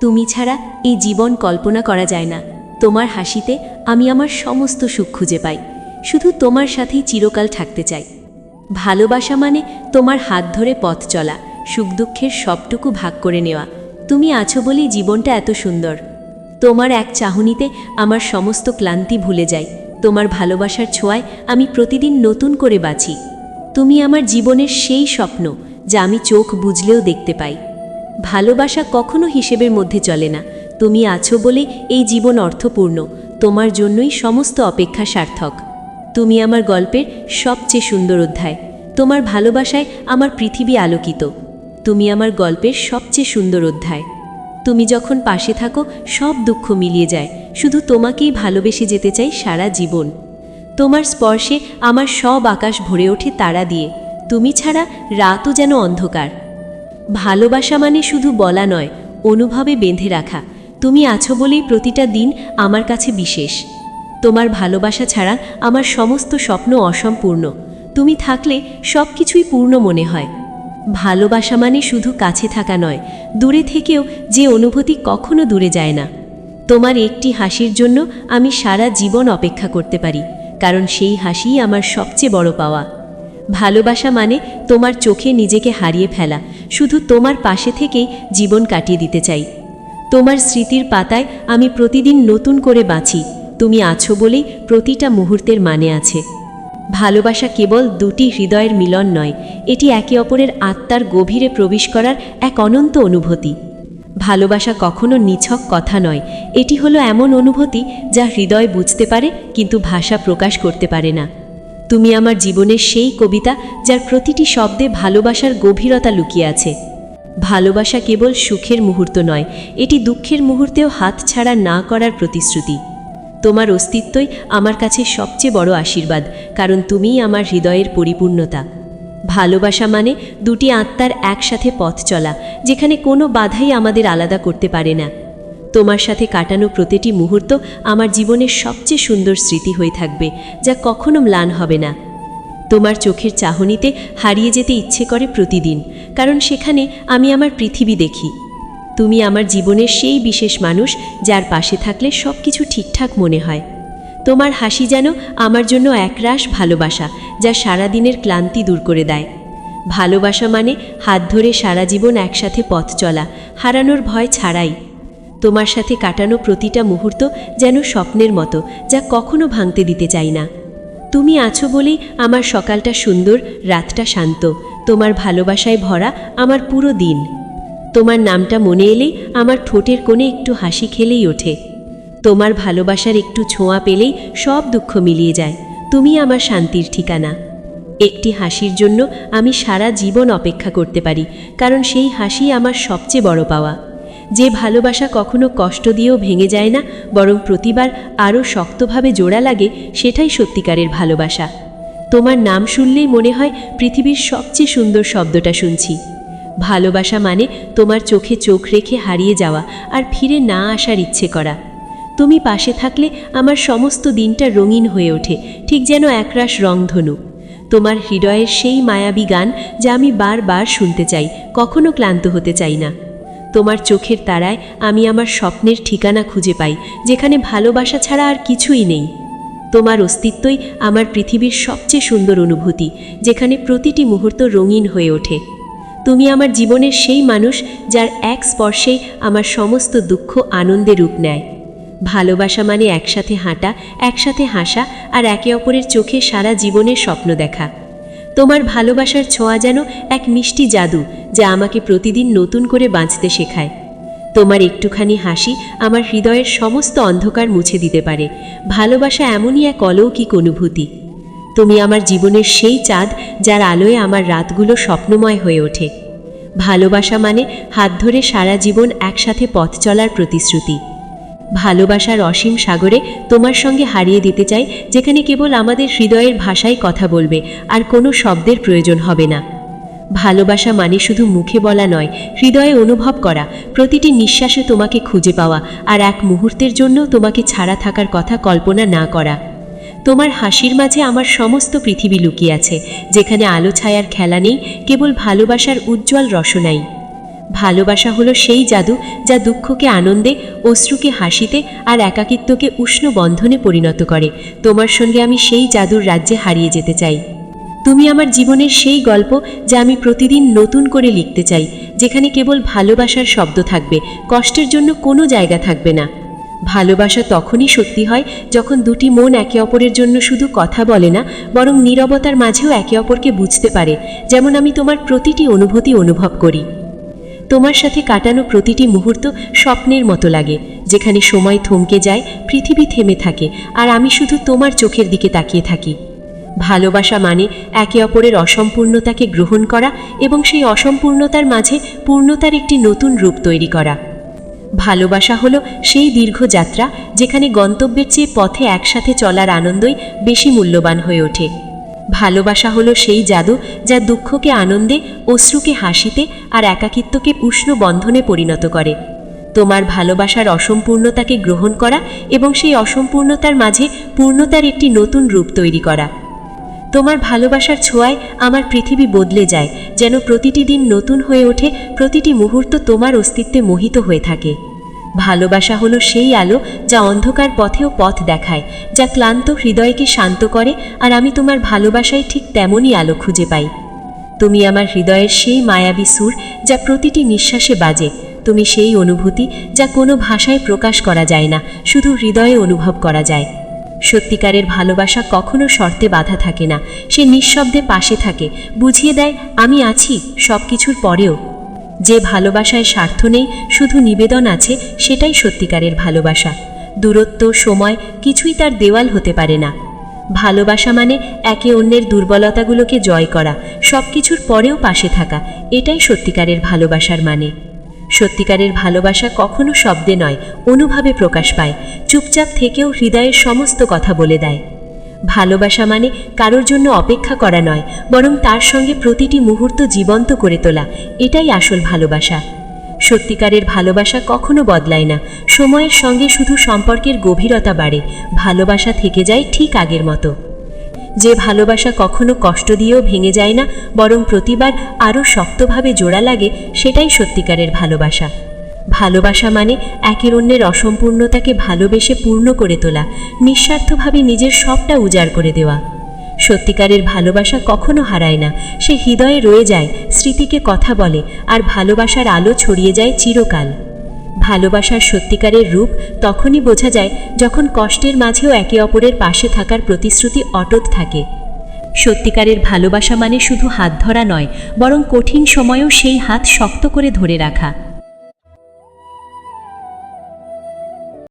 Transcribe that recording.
তুমি ছাড়া এই জীবন কল্পনা করা যায় না। তোমার হাসিতে আমি আমার সমস্ত সুখ খুঁজে পাই। শুধু তোমার সাথেই চিরকাল থাকতে চাই। ভালোবাসা মানে তোমার হাত ধরে পথ চলা, সুখ দুঃখের সবটুকু ভাগ করে নেওয়া। তুমি আছো বলেই জীবনটা এত সুন্দর। তোমার এক চাহনিতে আমার সমস্ত ক্লান্তি ভুলে যাই। তোমার ভালোবাসার ছোঁয়ায় আমি প্রতিদিন নতুন করে বাঁচি। তুমি আমার জীবনের সেই স্বপ্ন, যা আমি চোখ বুঝলেও দেখতে পাই। ভালোবাসা কখনো হিসেবের মধ্যে চলে না। তুমি আছো বলে এই জীবন অর্থপূর্ণ। তোমার জন্যই সমস্ত অপেক্ষা সার্থক। তুমি আমার গল্পের সবচেয়ে সুন্দর অধ্যায়। তোমার ভালোবাসায় আমার পৃথিবী আলোকিত। তুমি আমার গল্পের সবচেয়ে সুন্দর অধ্যায়। তুমি যখন পাশে থাকো, সব দুঃখ মিলিয়ে যায়। শুধু তোমাকেই ভালোবেসে যেতে চাই সারা জীবন। তোমার স্পর্শে আমার সব আকাশ ভরে ওঠে তারা দিয়ে। তুমি ছাড়া রাতও যেন অন্ধকার। ভালোবাসা মানে শুধু বলা নয়, অনুভবে বেঁধে রাখা। তুমি আছো বলেই প্রতিটা দিন আমার কাছে বিশেষ। তোমার ভালোবাসা ছাড়া আমার সমস্ত স্বপ্ন অসম্পূর্ণ। তুমি থাকলে সব কিছুই পূর্ণ মনে হয়। ভালোবাসা মানে শুধু কাছে থাকা নয়, দূরে থেকেও যে অনুভূতি কখনো দূরে যায় না। তোমার একটি হাসির জন্য আমি সারা জীবন অপেক্ষা করতে পারি, কারণ সেই হাসিই আমার সবচেয়ে বড় পাওয়া। ভালোবাসা মানে তোমার চোখে নিজেকে হারিয়ে ফেলা, শুধু তোমার পাশে থেকেই জীবন কাটিয়ে দিতে চাই। তোমার স্মৃতির পাতায় আমি প্রতিদিন নতুন করে বাঁচি, তুমি আছো বলেই প্রতিটা মুহূর্তের মানে আছে। ভালোবাসা কেবল দুটি হৃদয়ের মিলন নয়, এটি একে অপরের আত্মার গভীরে প্রবেশ করার এক অনন্ত অনুভূতি। ভালোবাসা কখনো নিছক কথা নয়, এটি হলো এমন অনুভূতি যা হৃদয় বুঝতে পারে কিন্তু ভাষা প্রকাশ করতে পারে না। তুমি আমার জীবনের সেই কবিতা যার প্রতিটি শব্দে ভালোবাসার গভীরতা লুকিয়ে আছে। ভালোবাসা কেবল সুখের মুহূর্ত নয়, এটি দুঃখের মুহূর্তেও হাত ছাড়া না করার প্রতিশ্রুতি। তোমার অস্তিত্বই আমার কাছে সবচেয়ে বড় আশীর্বাদ, কারণ তুমিই আমার হৃদয়ের পরিপূর্ণতা। ভালোবাসা মানে দুটি আত্মার একসাথে পথ চলা, যেখানে কোনো বাধাই আমাদের আলাদা করতে পারে না। তোমার সাথে কাটানো প্রতিটি মুহূর্ত আমার জীবনের সবচেয়ে সুন্দর স্মৃতি হয়ে থাকবে, যা কখনো ম্লান হবে না। তোমার চোখের চাহনিতে হারিয়ে যেতে ইচ্ছে করে প্রতিদিন, কারণ সেখানে আমি আমার পৃথিবী দেখি। তুমি আমার জীবনের সেই বিশেষ মানুষ যার পাশে থাকলে সব কিছু ঠিকঠাক মনে হয়। তোমার হাসি যেন আমার জন্য একরাশ ভালোবাসা, যা সারাদিনের ক্লান্তি দূর করে দেয়। ভালোবাসা মানে হাত ধরে সারা জীবন একসাথে পথ চলা, হারানোর ভয় ছাড়াই। তোমার সাথে কাটানো প্রতিটা মুহূর্ত যেন স্বপ্নের মতো, যা কখনো ভাঙতে দিতে চাই না। তুমি আছো বলেই আমার সকালটা সুন্দর, রাতটা শান্ত। তোমার ভালোবাসায় ভরা আমার পুরো দিন। তোমার নামটা মনে এলেই আমার ঠোঁটের কোণে একটু হাসি খেলেই ওঠে। তোমার ভালোবাসার একটু ছোঁয়া পেলেই সব দুঃখ মিলিয়ে যায়। তুমি আমার শান্তির ঠিকানা। একটি হাসির জন্য আমি সারা জীবন অপেক্ষা করতে পারি, কারণ সেই হাসি আমার সবচেয়ে বড় পাওয়া। যে ভালোবাসা কখনো কষ্ট দিয়েও ভেঙে যায় না, বরং প্রতিবার আরও শক্তভাবে জোড়া লাগে, সেটাই সত্যিকারের ভালোবাসা। তোমার নাম শুনলেই মনে হয় পৃথিবীর সবচেয়ে সুন্দর শব্দটা শুনছি। ভালোবাসা মানে তোমার চোখে চোখ রেখে হারিয়ে যাওয়া আর ফিরে না আসার ইচ্ছে করা। তুমি পাশে থাকলে আমার সমস্ত দিনটা রঙিন হয়ে ওঠে, ঠিক যেন একরাশ রংধনু। তোমার হৃদয়ের সেই মায়াবী গান যা আমি বারবার শুনতে চাই, কখনো ক্লান্ত হতে চাই না। তোমার চোখের তারায় আমি আমার স্বপ্নের ঠিকানা খুঁজে পাই, যেখানে ভালোবাসা ছাড়া আর কিছুই নেই। তোমার অস্তিত্বই আমার পৃথিবীর সবচেয়ে সুন্দর অনুভূতি, যেখানে প্রতিটি মুহূর্ত রঙিন হয়ে ওঠে। তুমি আমার জীবনের সেই মানুষ যার এক স্পর্শেই আমার সমস্ত দুঃখ আনন্দে রূপ নেয়। ভালোবাসা মানে একসাথে হাঁটা, একসাথে হাসা আর একে অপরের চোখে সারা জীবনের স্বপ্ন দেখা। তোমার ভালোবাসার ছোঁয়া যেন এক মিষ্টি জাদু যা আমাকে প্রতিদিন নতুন করে বাঁচতে শেখায়। তোমার একটুখানি হাসি আমার হৃদয়ের সমস্ত অন্ধকার মুছে দিতে পারে। ভালোবাসা এমনই এক অলৌকিক অনুভূতি। তুমি আমার জীবনের সেই চাঁদ যার আলোয় আমার রাতগুলো স্বপ্নময় হয়ে ওঠে। ভালোবাসা মানে হাত ধরে সারা জীবন একসাথে পথ চলার প্রতিশ্রুতি। ভালোবাসার অসীম সাগরে তোমার সঙ্গে হারিয়ে দিতে চাই, যেখানে কেবল আমাদের হৃদয়ের ভাষায় কথা বলবে, আর কোনো শব্দের প্রয়োজন হবে না। ভালোবাসা মানে শুধু মুখে বলা নয়, হৃদয়ে অনুভব করা, প্রতিটি নিঃশ্বাসে তোমাকে খুঁজে পাওয়া, আর এক মুহূর্তের জন্য তোমাকে ছাড়া থাকার কথা কল্পনা না করা। তোমার হাসির মাঝে আমার সমস্ত পৃথিবী লুকিয়ে আছে, যেখানে আলো ছায়ার খেলা নেই, কেবল ভালোবাসার উজ্জ্বল রসনাই। ভালোবাসা হলো সেই জাদু যা দুঃখকে আনন্দে, অশ্রুকে হাসিতে আর একাকিত্বকে উষ্ণ বন্ধনে পরিণত করে। তোমার সঙ্গে আমি সেই জাদুর রাজ্যে হারিয়ে যেতে চাই। তুমি আমার জীবনের সেই গল্প যা আমি প্রতিদিন নতুন করে লিখতে চাই, যেখানে কেবল ভালোবাসার শব্দ থাকবে, কষ্টের জন্য কোনো জায়গা থাকবে না। ভালোবাসা তখনই সত্যি হয় যখন দুটি মন একে অপরের জন্য শুধু কথা বলে না, বরং নীরবতার মাঝেও একে অপরকে বুঝতে পারে। যেমন আমি তোমার প্রতিটি অনুভূতি অনুভব করি। তোমার সাথে কাটানো প্রতিটি মুহূর্ত স্বপ্নের মতো লাগে, যেখানে সময় থমকে যায়, পৃথিবী থেমে থাকে, আর আমি শুধু তোমার চোখের দিকে তাকিয়ে থাকি। ভালোবাসা মানে একে অপরের অসম্পূর্ণতাকে গ্রহণ করা এবং সেই অসম্পূর্ণতার মাঝে পূর্ণতার একটি নতুন রূপ তৈরি করা। ভালোবাসা হলো সেই দীর্ঘ যাত্রা, যেখানে গন্তব্যের চেয়ে পথে একসাথে চলার আনন্দই বেশি মূল্যবান হয়ে ওঠে। ভালোবাসা হলো সেই জাদু যা দুঃখকে আনন্দে, অশ্রুকে হাসিতে আর একাকিত্বকে উষ্ণ বন্ধনে পরিণত করে। তোমার ভালোবাসার অসম্পূর্ণতাকে গ্রহণ করা এবং সেই অসম্পূর্ণতার মাঝে পূর্ণতার একটি নতুন রূপ তৈরি করা। তোমার ভালোবাসার ছোঁয়ায় আমার পৃথিবী বদলে যায়, যেন প্রতিটি দিন নতুন হয়ে ওঠে, প্রতিটি মুহূর্ত তোমার অস্তিত্বে মোহিত হয়ে থাকে। ভালোবাসা হলো সেই আলো যা অন্ধকার পথেও পথ দেখায়, যা ক্লান্ত হৃদয়কে শান্ত করে, আর আমি তোমার ভালোবাসায় ঠিক তেমনই আলো খুঁজে পাই। তুমি আমার হৃদয়ের সেই মায়াবী সুর যা প্রতিটি নিঃশ্বাসে বাজে, তুমি সেই অনুভূতি যা কোনো ভাষায় প্রকাশ করা যায় না, শুধু হৃদয়ে অনুভব করা যায়। সত্যিকারের ভালোবাসা কখনো শর্তে বাধা থাকে না, সে নিঃশব্দে পাশে থাকে, বুঝিয়ে দেয়, আমি আছি সব কিছুর পরেও। যে ভালোবাসায় স্বার্থ নেই, শুধু নিবেদন আছে, সেটাই সত্যিকারের ভালোবাসা। দূরত্ব, সময়, কিছুই তার দেওয়াল হতে পারে না। ভালোবাসা মানে একে অন্যের দুর্বলতাগুলোকে জয় করা সব কিছুর পরেও পাশে থাকা, এটাই সত্যিকারের ভালোবাসার মানে। সত্যিকারের ভালোবাসা কখনো শব্দে নয়, অনুভাবে প্রকাশ পায়, চুপচাপ থেকেও হৃদয়ের সমস্ত কথা বলে দেয়। ভালোবাসা মানে কারোর জন্য অপেক্ষা করা নয়, বরং তার সঙ্গে প্রতিটি মুহূর্ত জীবন্ত করে তোলা, এটাই আসল ভালোবাসা। সত্যিকারের ভালোবাসা কখনো বদলায় না, সময়ের সঙ্গে শুধু সম্পর্কের গভীরতা বাড়ে, ভালোবাসা থেকে যায় ঠিক আগের মতো। যে ভালোবাসা কখনো কষ্ট দিয়েও ভেঙে যায় না, বরং প্রতিবার আরও শক্তভাবে জোড়া লাগে, সেটাই সত্যিকারের ভালোবাসা। ভালোবাসা মানে একের অন্যের অসম্পূর্ণতাকে ভালোবেসে পূর্ণ করে তোলা, নিঃস্বার্থভাবে নিজের সবটা উজাড় করে দেওয়া। সত্যিকারের ভালোবাসা কখনো হারায় না, সে হৃদয়ে রয়ে যায়, স্মৃতিকে কথা বলে, আর ভালোবাসার আলো ছড়িয়ে যায় চিরকাল। ভালোবাসার সত্যিকারের রূপ তখনই বোঝা যায় যখন কষ্টের মাঝেও একে অপরের পাশে থাকার প্রতিশ্রুতি অটুট থাকে। সত্যিকারের ভালোবাসা মানে শুধু হাত ধরা নয়, বরং কঠিন সময়েও সেই হাত শক্ত করে ধরে রাখা।